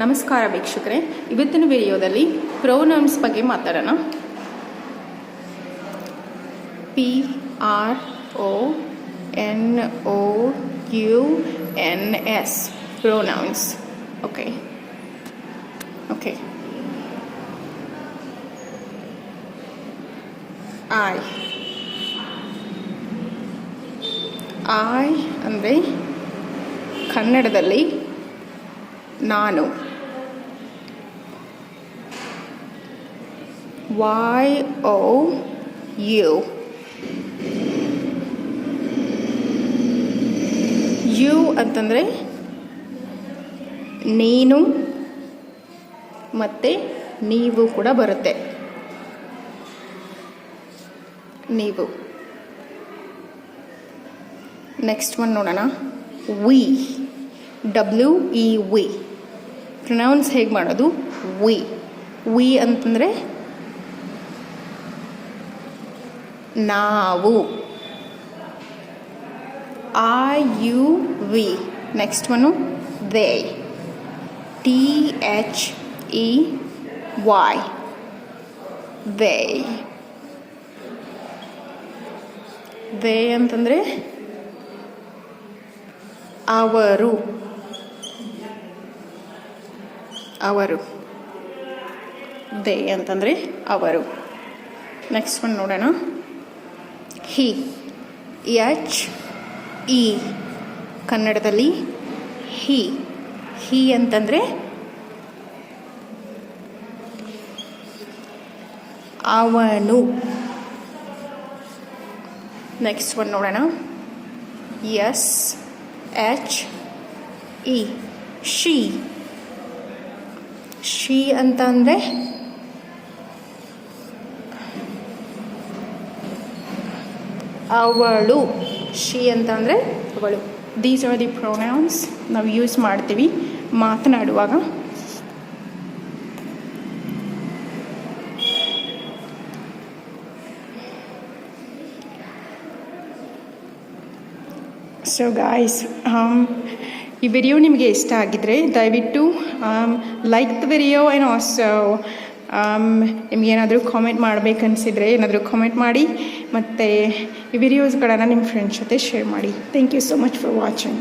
ನಮಸ್ಕಾರ ವೀಕ್ಷಕರೇ. ಇವತ್ತಿನ ವಿಡಿಯೋದಲ್ಲಿ ಪ್ರೋನೌನ್ಸ್ ಬಗ್ಗೆ ಮಾತಾಡೋಣ. P R O N O U N S pronouns okay okay I I ಅಂದರೆ ಕನ್ನಡದಲ್ಲಿ ನಾನು. ವೈ ಓ ಯು ಯು ಅಂತಂದರೆ ನೀನು ಮತ್ತು ನೀವು ಕೂಡ ಬರುತ್ತೆ. ನೀವು. ನೆಕ್ಸ್ಟ್ ಒನ್ ನೋಡೋಣ. We W E we pronounce ಹೇಗೆ ಮಾಡೋದು? ವಿ ವಿ ಅಂತಂದರೆ ನಾವು. I you we next one they T H E Y they they ಅಂತಂದರೆ ಅವರು. ಅವರು. ದೇ ಅಂತಂದರೆ ಅವರು. ನೆಕ್ಸ್ಟ್ ಒನ್ ನೋಡೋಣ. ಹಿ ಎಚ್ ಇ ಕನ್ನಡದಲ್ಲಿ ಹಿ ಹಿ ಅಂತಂದರೆ ಅವನು. ನೆಕ್ಸ್ಟ್ ಒನ್ ನೋಡೋಣ. S H E she she ಅಂತ ಅಂದರೆ ಅವಳು ಶಿ ಅಂತ ಅಂದರೆ ಅವಳು. ದೀಸ್ ಆರ್ ದಿ ಪ್ರೊನೌನ್ಸ್ ನಾವು ಯೂಸ್ ಮಾಡ್ತೀವಿ ಮಾತನಾಡುವಾಗ. ಸೊ ಗಾಯ್ಸ್ ಈ ವಿಡಿಯೋ ನಿಮಗೆ ಇಷ್ಟ ಆಗಿದ್ದರೆ ದಯವಿಟ್ಟು like the video and also ನಿಮಗೇನಾದರೂ ಕಾಮೆಂಟ್ ಮಾಡಬೇಕನ್ಸಿದ್ರೆ ಏನಾದರೂ ಕಾಮೆಂಟ್ ಮಾಡಿ, ಮತ್ತು ಈ ವಿಡಿಯೋಸ್ಗಳನ್ನು ನಿಮ್ಮ ಫ್ರೆಂಡ್ಸ್ ಜೊತೆ ಶೇರ್ ಮಾಡಿ. Thank you so much for watching